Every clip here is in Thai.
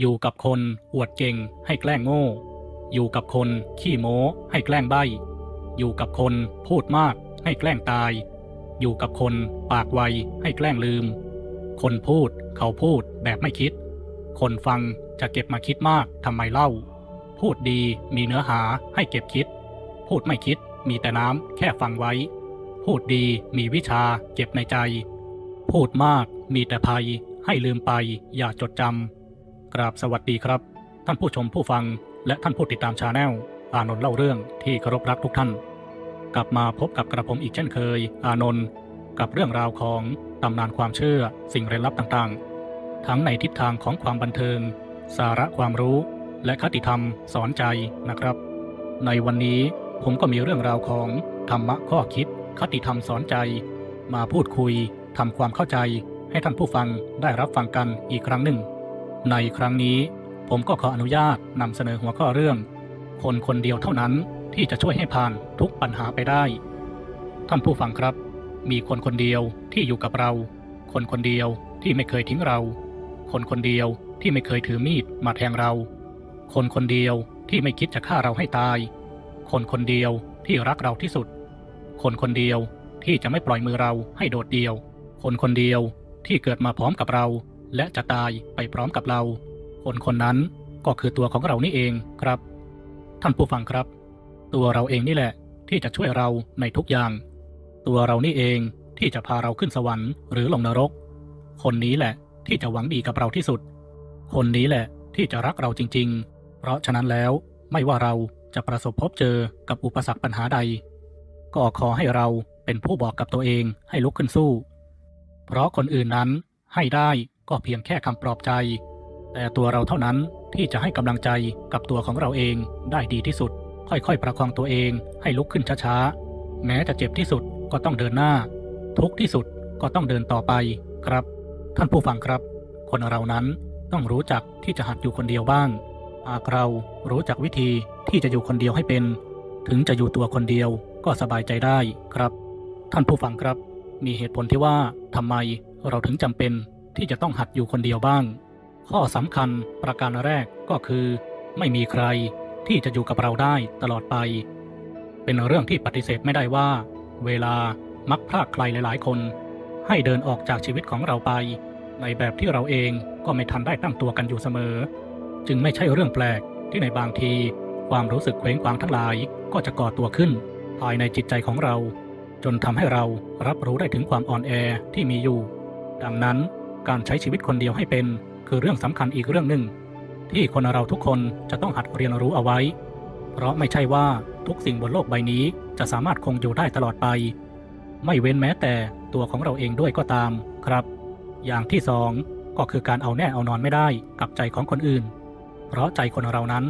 อยู่กับคนอวดเก่งให้แกล้งโง่ อยู่กับคนขี้โม้ให้แกล้งใบ้อยู่กับคนพูดมากให้แกล้งตาย อยู่กับคนปากไวให้แกล้งลืม คนพูดเขาพูดแบบไม่คิด คนฟังจะเก็บมาคิดมากทำไมเล่า พูดดีมีเนื้อหาให้เก็บคิด พูดไม่คิดมีแต่น้ำแค่ฟังไว้ พูดดีมีวิชาเก็บในใจ พูดมากมีแต่ภัยให้ลืมไปอย่าจดจำ กราบสวัสดีครับ ท่านผู้ชมผู้ฟังและท่านผู้ติดตามชาแนลอานนท์เล่าเรื่องที่เคารพรักทุกท่าน กลับมาพบกับกระผมอีกเช่นเคย อานนท์กับเรื่องราวของตำนานความเชื่อสิ่งเร้นลับต่างๆ ทั้งในทิศทางของความบันเทิง สาระความรู้ และคติธรรมสอนใจนะครับ ในวันนี้ผมก็มีเรื่องราวของธรรมะข้อคิด คติธรรมสอนใจ มาพูดคุยทำความเข้าใจให้ท่านผู้ฟังได้รับฟังกันอีกครั้งหนึ่ง ในครั้งนี้ผมก็ขออนุญาตนำเสนอหัวข้อเรื่อง คนคนเดียวเท่านั้นที่จะช่วยให้ผ่านทุกปัญหาไปได้ ท่านผู้ฟังครับ มีคนคนเดียวที่อยู่กับเรา คนคนเดียวที่ไม่เคยทิ้งเรา คนคนเดียวที่ไม่เคยถือมีดมาแทงเรา คนคนเดียวที่ไม่คิดจะฆ่าเราให้ตาย คนคนเดียวที่รักเราที่สุด คนคนเดียวที่จะไม่ปล่อยมือเราให้โดดเดี่ยว คนคนเดียวที่เกิดมาพร้อมกับเรา และจะตายไปพร้อมกับเรา คนคนนั้นก็คือตัวของเรานี่เองครับ ท่านผู้ฟังครับ ตัวเราเองนี่แหละ ที่จะช่วยเราในทุกอย่าง ตัวเรานี่เองที่จะพาเราขึ้นสวรรค์หรือลงนรก คนนี้แหละที่จะหวังดีกับเราที่สุด คนนี้แหละที่จะรักเราจริง ๆ เพราะฉะนั้นแล้วไม่ว่าเราจะประสบพบเจอกับอุปสรรคปัญหาใด ก็ขอให้เราเป็นผู้บอกกับตัวเองให้ลุกขึ้นสู้ เพราะคนอื่นนั้นให้ได้ ก็เพียงแค่คำปลอบใจ แต่ตัวเราเท่านั้นที่จะให้กำลังใจกับตัวของเราเองได้ดีที่สุด ค่อยๆ ประคองตัวเองให้ลุกขึ้นช้าๆ แม้จะเจ็บที่สุดก็ต้องเดินหน้า ทุกที่สุดก็ต้องเดินต่อไปครับ ท่านผู้ฟังครับ คนเรานั้นต้องรู้จักที่จะหัดอยู่คนเดียวบ้างหากเรารู้จักวิธีที่จะอยู่คนเดียวให้เป็น ถึงจะอยู่ตัวคนเดียวก็สบายใจได้ครับ ท่านผู้ฟังครับ มีเหตุผลที่ว่าทำไมเราถึงจำเป็น ที่จะต้องหัดอยู่คนเดียวบ้าง ข้อสำคัญประการแรกก็คือ ไม่มีใครที่จะอยู่กับเราได้ตลอดไป เป็นเรื่องที่ปฏิเสธไม่ได้ว่า เวลามักพลากใครหลาย ๆ คน ให้เดินออกจากชีวิตของเราไป ในแบบที่เราเองก็ไม่ทันได้ตั้งตัวกันอยู่เสมอ จึงไม่ใช่เรื่องแปลกที่ในบางที ความรู้สึกเคว้งคว้างทั้งหลายก็จะก่อตัวขึ้น ภายในจิตใจของเรา จนทำให้เรารับรู้ได้ถึงความอ่อนแอที่มีอยู่ ดังนั้น การใช้ชีวิตคนเดียวให้เป็น คือเรื่องสำคัญอีกเรื่องหนึ่ง ที่คนเราทุกคนจะต้องหัดเรียนรู้เอาไว้ เพราะไม่ใช่ว่าทุกสิ่งบนโลกใบนี้จะสามารถคงอยู่ได้ตลอดไป ไม่เว้นแม้แต่ตัวของเราเองด้วยก็ตามครับ อย่างที่สองก็คือการเอาแน่เอานอนไม่ได้กับใจของคนอื่น เพราะใจคนเรานั้น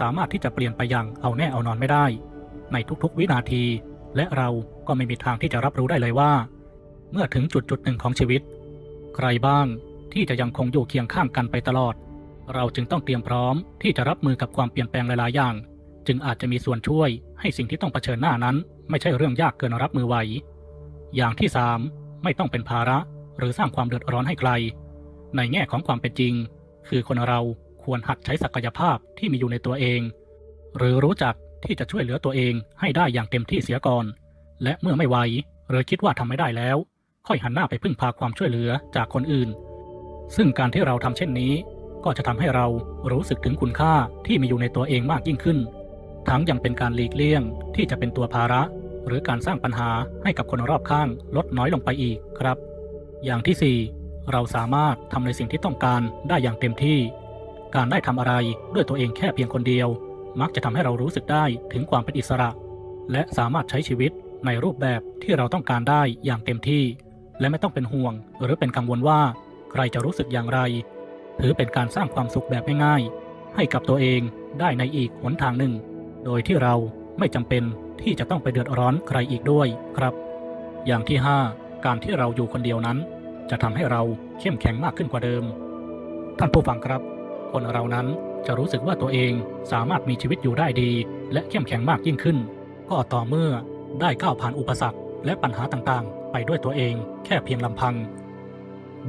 สามารถที่จะเปลี่ยนไปอย่างเอาแน่เอานอนไม่ได้ ในทุกๆวินาที และเราก็ไม่มีทางที่จะรับรู้ได้เลยว่า เมื่อถึงจุดจุดหนึ่งของชีวิต ใครบ้างที่จะยังคงอยู่เคียงข้างกันไปตลอด เราจึงต้องเตรียมพร้อมที่จะรับมือกับความเปลี่ยนแปลงหลาย ๆ อย่าง จึงอาจจะมีส่วนช่วยให้สิ่งที่ต้องเผชิญหน้านั้น ไม่ใช่เรื่องยากเกินรับมือไหว อย่างที่สามไม่ต้องเป็นภาระหรือสร้างความเดือดร้อนให้ใคร ในแง่ของความเป็นจริง คือคนเราควรหัดใช้ศักยภาพที่มีอยู่ในตัวเอง หรือรู้จักที่จะช่วยเหลือตัวเองให้ได้อย่างเต็มที่เสียก่อน และเมื่อไม่ไหวหรือคิดว่าทำไม่ได้แล้ว ค่อยหันหน้าไปพึ่งพาความช่วยเหลือจากคนอื่น ซึ่งการที่เราทำเช่นนี้ ก็จะทำให้เรารู้สึกถึงคุณค่าที่มีอยู่ในตัวเองมากยิ่งขึ้น ทั้งยังเป็นการหลีกเลี่ยงที่จะเป็นตัวภาระ หรือการสร้างปัญหาให้กับคนรอบข้างลดน้อยลงไปอีกครับ อย่างที่ 4 เราสามารถทำในสิ่งที่ต้องการได้อย่างเต็มที่ การได้ทำอะไรด้วยตัวเองแค่เพียงคนเดียว มักจะทำให้เรารู้สึกได้ถึงความเป็นอิสระ และสามารถใช้ชีวิตในรูปแบบที่เราต้องการได้อย่างเต็มที่ และไม่ต้องเป็นห่วง หรือเป็นกังวลว่าใครจะรู้สึกอย่างไร ถือเป็นการสร้างความสุขแบบง่ายๆ ให้กับตัวเองได้ในอีกหนทางหนึ่ง โดยที่เราไม่จำเป็นที่จะต้องไปเดือดร้อนใครอีกด้วยครับ อย่างที่ 5 การที่เราอยู่คนเดียวนั้น จะทำให้เราเข้มแข็งมากขึ้นกว่าเดิม ท่านผู้ฟังครับ คนเรานั้นจะรู้สึกว่าตัวเองสามารถมีชีวิตอยู่ได้ดี และเข้มแข็งมากยิ่งขึ้น ก็ต่อเมื่อได้ก้าวผ่านอุปสรรคและปัญหาต่างๆ ไปด้วยตัวเองแค่เพียงลำพัง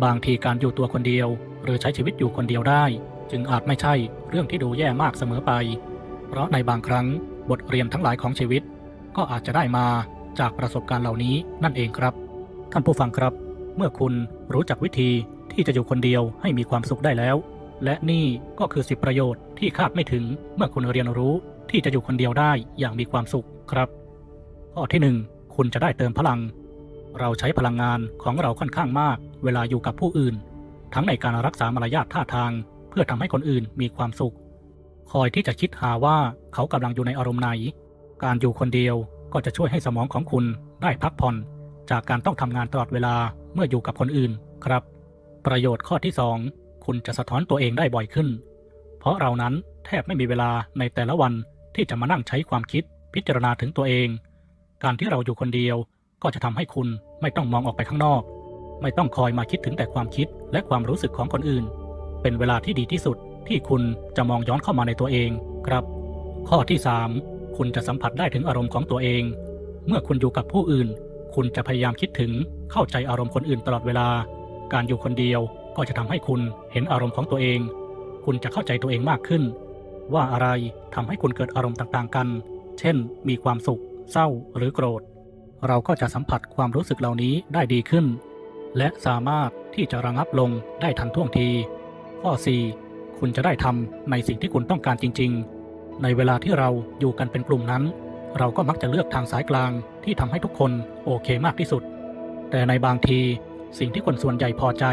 บางทีการอยู่ตัวคนเดียว หรือใช้ชีวิตอยู่คนเดียวได้ จึงอาจไม่ใช่เรื่องที่ดูแย่มากเสมอไป เพราะในบางครั้งบทเรียนทั้งหลายของชีวิต ก็อาจจะได้มาจากประสบการณ์เหล่านี้นั่นเองครับ ท่านผู้ฟังครับ เมื่อคุณรู้จักวิธีที่จะอยู่คนเดียวให้มีความสุขได้แล้ว และนี่ก็คือสิบประโยชน์ที่คาดไม่ถึงเมื่อคุณเรียนรู้ที่จะอยู่คนเดียวได้อย่างมีความสุขครับ ข้อที่หนึ่งคุณจะได้เติมพลัง เราใช้พลังงานของเราค่อนข้างมาก เวลาอยู่กับผู้อื่น ทั้งในการรักษามารยาทท่าทาง เพื่อทำให้คนอื่นมีความสุข คอยที่จะคิดหาว่าเขากำลังอยู่ในอารมณ์ไหน การอยู่คนเดียวก็จะช่วยให้สมองของคุณได้พักผ่อน จากการต้องทำงานตลอดเวลาเมื่ออยู่กับคนอื่นครับ ประโยชน์ข้อที่ 2 คุณจะสะท้อนตัวเองได้บ่อยขึ้น เพราะเรานั้นแทบไม่มีเวลาในแต่ละวันที่จะมานั่งใช้ความคิดพิจารณาถึงตัวเอง การที่เราอยู่คนเดียว ก็จะทำให้คุณไม่ต้องมองออกไปข้างนอก ไม่ต้องคอยมาคิดถึงแต่ความคิดและความรู้สึกของคนอื่น เป็นเวลาที่ดีที่สุดที่คุณจะมองย้อนเข้ามาในตัวเองครับ ข้อที่ 3 คุณจะสัมผัสได้ถึงอารมณ์ของตัวเอง เมื่อคุณอยู่กับผู้อื่น คุณจะพยายามคิดถึงเข้าใจอารมณ์คนอื่นตลอดเวลา การอยู่คนเดียวก็จะทำให้คุณเห็นอารมณ์ของตัวเอง คุณจะเข้าใจตัวเองมากขึ้น ว่าอะไรทำให้คุณเกิดอารมณ์ต่างๆกัน เช่น มีความสุข เศร้าหรือโกรธ เราก็จะสัมผัสความรู้สึกเหล่านี้ได้ดีขึ้น และสามารถที่จะระงับลงได้ทันท่วงที ข้อ 4 คุณจะได้ทำในสิ่งที่คุณต้องการจริง ๆ ในเวลาที่เราอยู่กันเป็นกลุ่มนั้น เราก็มักจะเลือกทางสายกลางที่ทำให้ทุกคนโอเคมากที่สุด แต่ในบางทีสิ่งที่คนส่วนใหญ่พอใจ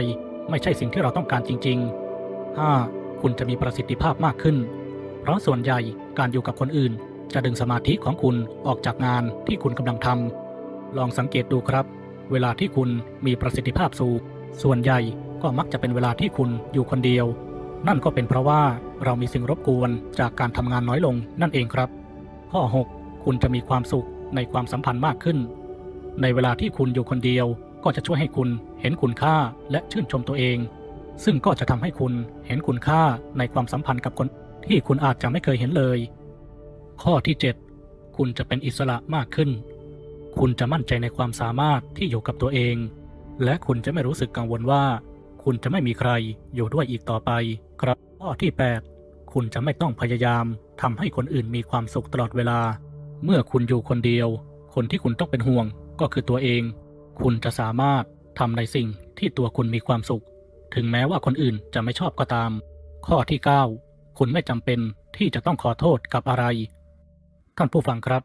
ไม่ใช่สิ่งที่เราต้องการจริง ๆ 5. คุณจะมีประสิทธิภาพมากขึ้น เพราะส่วนใหญ่การอยู่กับคนอื่น จะดึงสมาธิของคุณออกจากงานที่คุณกำลังทำ ลองสังเกตดูครับ เวลาที่คุณมีประสิทธิภาพสูงส่วนใหญ่ก็มักจะเป็นเวลาที่คุณอยู่คนเดียว นั่นก็เป็นเพราะว่าเรามีสิ่งรบกวนจากการทำงานน้อยลงนั่นเองครับ ข้อ 6 คุณจะมีความสุขในความสัมพันธ์มากขึ้น ในเวลาที่คุณอยู่คนเดียว ก็จะช่วยให้คุณเห็นคุณค่าและชื่นชมตัวเอง ซึ่งก็จะทำให้คุณเห็นคุณค่าในความสัมพันธ์กับคนที่คุณอาจจะไม่เคยเห็นเลย ข้อที่ 7 คุณจะเป็นอิสระมากขึ้น คุณจะมั่นใจในความสามารถที่อยู่กับตัวเอง และคุณจะไม่รู้สึกกังวลว่า คุณจะไม่มีใครอยู่ด้วยอีกต่อไป ครับข้อที่ 8 คุณจะไม่ต้องพยายามทำให้คนอื่นมีความสุขตลอดเวลา เมื่อคุณอยู่คนเดียว คนที่คุณต้องเป็นห่วงก็คือตัวเอง คุณจะสามารถทำในสิ่งที่ตัวคุณมีความสุข ถึงแม้ว่าคนอื่นจะไม่ชอบก็ตาม ข้อที่ 9 คุณไม่จำเป็นที่จะต้องขอโทษกับอะไร ท่านผู้ฟังครับ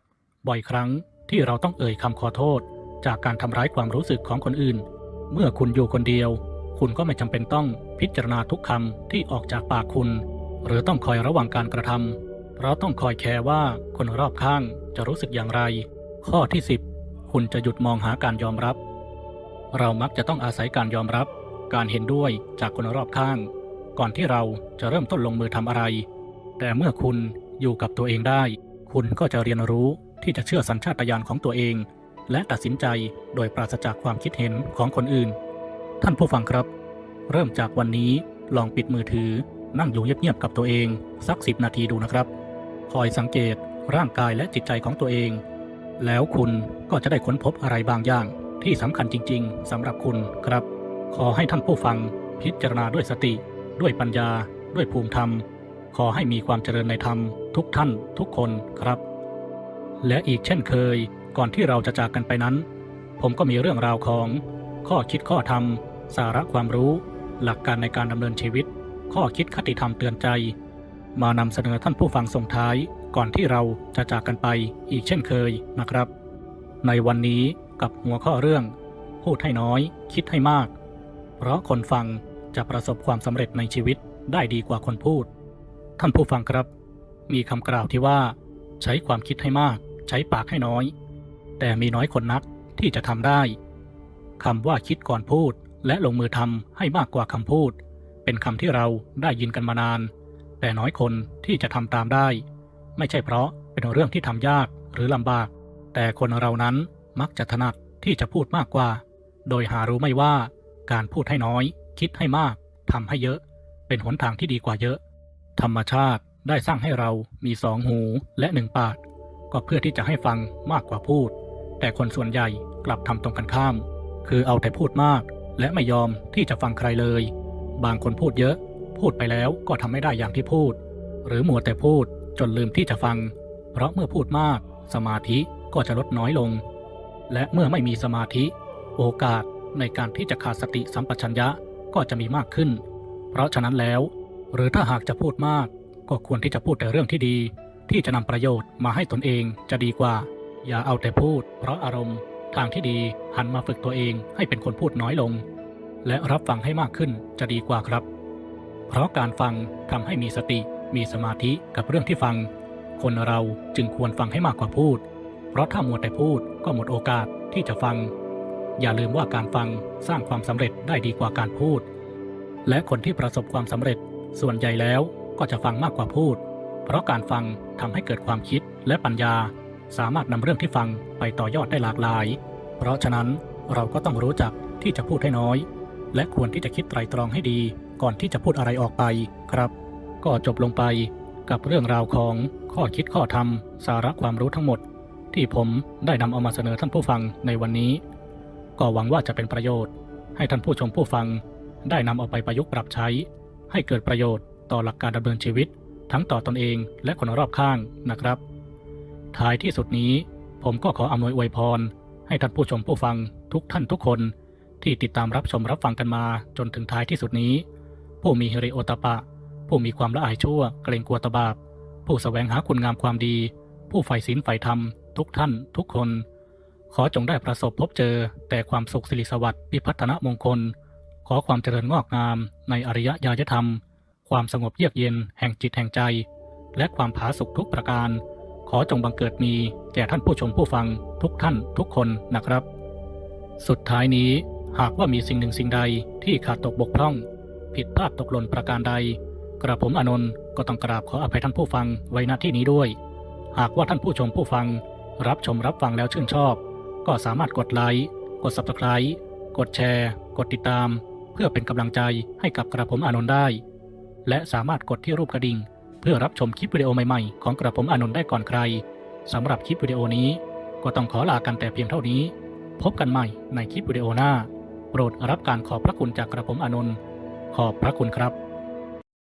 บ่อยครั้ง ที่เราต้องเอ่ยคำขอโทษ จากการทำร้ายความรู้สึกของคนอื่น เมื่อคุณอยู่คนเดียว คุณก็ไม่จำเป็นต้องพิจารณาทุกคำที่ออกจากปากคุณ หรือต้องคอยระวังการกระทำเพราะต้องคอยแคร์ว่าคนรอบข้างจะรู้สึกอย่างไร ข้อที่ 10 คุณจะหยุดมองหาการยอมรับ เรามักจะต้องอาศัยการยอมรับ การเห็นด้วยจากคนรอบข้าง ก่อนที่เราจะเริ่มต้นลงมือทำอะไร แต่เมื่อคุณอยู่กับตัวเองได้ คุณก็จะเรียนรู้ ที่จะเชื่อสัญชาตญาณของตัวเอง และตัดสินใจโดยปราศจากความคิดเห็นของคนอื่น ท่านผู้ฟังครับ เริ่มจากวันนี้ลองปิดมือถือ นั่งอยู่เงียบๆกับตัวเอง สักสิบนาทีดูนะครับ คอยสังเกตร่างกายและจิตใจของตัวเอง แล้วคุณก็จะได้ค้นพบอะไรบางอย่าง ที่สำคัญจริง ๆสำหรับคุณครับ ขอให้ท่านผู้ฟังพิจารณาด้วยสติ ด้วยปัญญา ด้วยภูมิธรรม ขอให้มีความเจริญในธรรม ทุกท่านทุกคนครับ และอีกเช่นเคย ก่อนที่เราจะจากกันไปนั้น ผมก็มีเรื่องราวของ ข้อคิดข้อธรรม สาระความรู้ หลักการในการดำเนินชีวิต ข้อคิดคติธรรมเตือนใจ มานำเสนอท่านผู้ฟังส่งท้าย ก่อนที่เราจะจากกันไปอีกเช่นเคยนะครับ ในวันนี้กับหัวข้อเรื่อง พูดให้น้อย คิดให้มาก เพราะคนฟังจะประสบความสำเร็จในชีวิตได้ดีกว่าคนพูด ท่านผู้ฟังครับ มีคำกล่าวที่ว่า ใช้ความคิดให้มาก ใช้ปากให้น้อย แต่มีน้อยคนนักที่จะทำได้คำว่าคิดก่อนพูดและลงมือทำให้มากกว่าคำพูด เป็นคำที่เราได้ยินกันมานาน แต่น้อยคนที่จะทำตามได้ ไม่ใช่เพราะเป็นเรื่องที่ทำยากหรือลำบาก แต่คนเรานั้นมักจะถนัดที่จะพูดมากกว่า โดยหารู้ไม่ว่าการพูดให้น้อย คิดให้มากทำให้เยอะ เป็นหนทางที่ดีกว่าเยอะ ธรรมชาติได้สร้างให้เรามีสองหูและหนึ่งปาก ก็เพื่อที่จะให้ฟังมากกว่าพูด แต่คนส่วนใหญ่กลับทำตรงกันข้าม คือเอาแต่พูดมาก และไม่ยอมที่จะฟังใครเลย บางคนพูดเยอะ พูดไปแล้วก็ทำไม่ได้อย่างที่พูด หรือมัวแต่พูดจนลืมที่จะฟัง เพราะเมื่อพูดมาก สมาธิก็จะลดน้อยลง และเมื่อไม่มีสมาธิ โอกาสในการที่จะขาดสติสัมปชัญญะก็จะมีมากขึ้น เพราะฉะนั้นแล้ว หรือถ้าหากจะพูดมาก ก็ควรที่จะพูดแต่เรื่องที่ดี ที่จะนำประโยชน์มาให้ตนเองจะดีกว่า อย่าเอาแต่พูด เพราะอารมณ์ ทางที่ดีหันมาฝึกตัวเองให้เป็นคนพูดน้อยลง และรับฟังให้มากขึ้นจะดีกว่าครับ เพราะการฟังทำให้มีสติมีสมาธิกับเรื่องที่ฟัง คนเราจึงควรฟังให้มากกว่าพูด เพราะถ้ามัวแต่พูดก็หมดโอกาสที่จะฟัง อย่าลืมว่าการฟังสร้างความสำเร็จได้ดีกว่าการพูด และคนที่ประสบความสำเร็จส่วนใหญ่แล้วก็จะฟังมากกว่าพูด เพราะการฟังทำให้เกิดความคิดและปัญญา สามารถนำเรื่องที่ฟังไปต่อยอดได้หลากหลาย เพราะฉะนั้นเราก็ต้องรู้จักที่จะพูดให้น้อย และควรที่จะคิดไตรตรองให้ดี ก่อนที่จะพูดอะไรออกไปครับ ก็จบลงไปกับเรื่องราวของข้อคิดข้อธรรม สาระความรู้ทั้งหมด ที่ผมได้นำเอามาเสนอท่านผู้ฟังในวันนี้ ก็หวังว่าจะเป็นประโยชน์ ให้ท่านผู้ชมผู้ฟัง ได้นำเอาไปประยุกต์ปรับใช้ ให้เกิดประโยชน์ต่อหลักการดำเนินชีวิต ทั้งต่อตอนเองและคนรอบข้างนะครับ ท้ายที่สุดนี้ผมก็ขออำนวยอวยพร ให้ท่านผู้ชมผู้ฟังทุกท่านทุกคน ที่ติดตามรับชมรับฟังกันมาจนถึงท้ายที่สุดนี้ ผู้มีเฮริโอตปะ ผู้มีความละอายชั่ว เกรงกลัวตบาปผู้แสวงหาคุณงามความดี ผู้ใฝ่ศีลใฝ่ธรรม ทุกท่านทุกคน ขอจงได้ประสบพบเจอ แต่ความสุขสิริสวัสดิ์วิพัฒนมงคล ขอความเจริญงอกงามในอริยญาณธรรม ความสงบเยือกเย็นแห่งจิตแห่งใจ และความผาสุกทุกประการ ขอจงบังเกิดมีแก่ท่านผู้ชมผู้ฟังทุกท่านทุกคนนะครับ สุดท้ายนี้หากว่ามีสิ่งหนึ่งสิ่งใดที่ขาดตกบกพร่อง ผิดพลาดตกหล่นประการใด กระผมอนนท์ก็ต้องกราบขออภัยท่านผู้ฟังไว้ณที่นี้ด้วย หากว่าท่านผู้ชมผู้ฟัง รับชมรับฟังแล้วชื่นชอบ ก็สามารถกดไลค์กด Subscribe กดแชร์ กดติดตาม เพื่อเป็นกำลังใจให้กับกระผมอนนท์ได้ และสามารถกดที่รูปกระดิ่ง เพื่อรับชมคลิปวิดีโอใหม่ๆ ของกระผมอานนท์ได้ก่อนใครสำหรับคลิปวิดีโอนี้ ก็ต้องขอลากันแต่เพียงเท่านี้ พบกันใหม่ในคลิปวิดีโอหน้า โปรดรับการขอบพระคุณจากกระผมอานนท์ขอบพระคุณครับ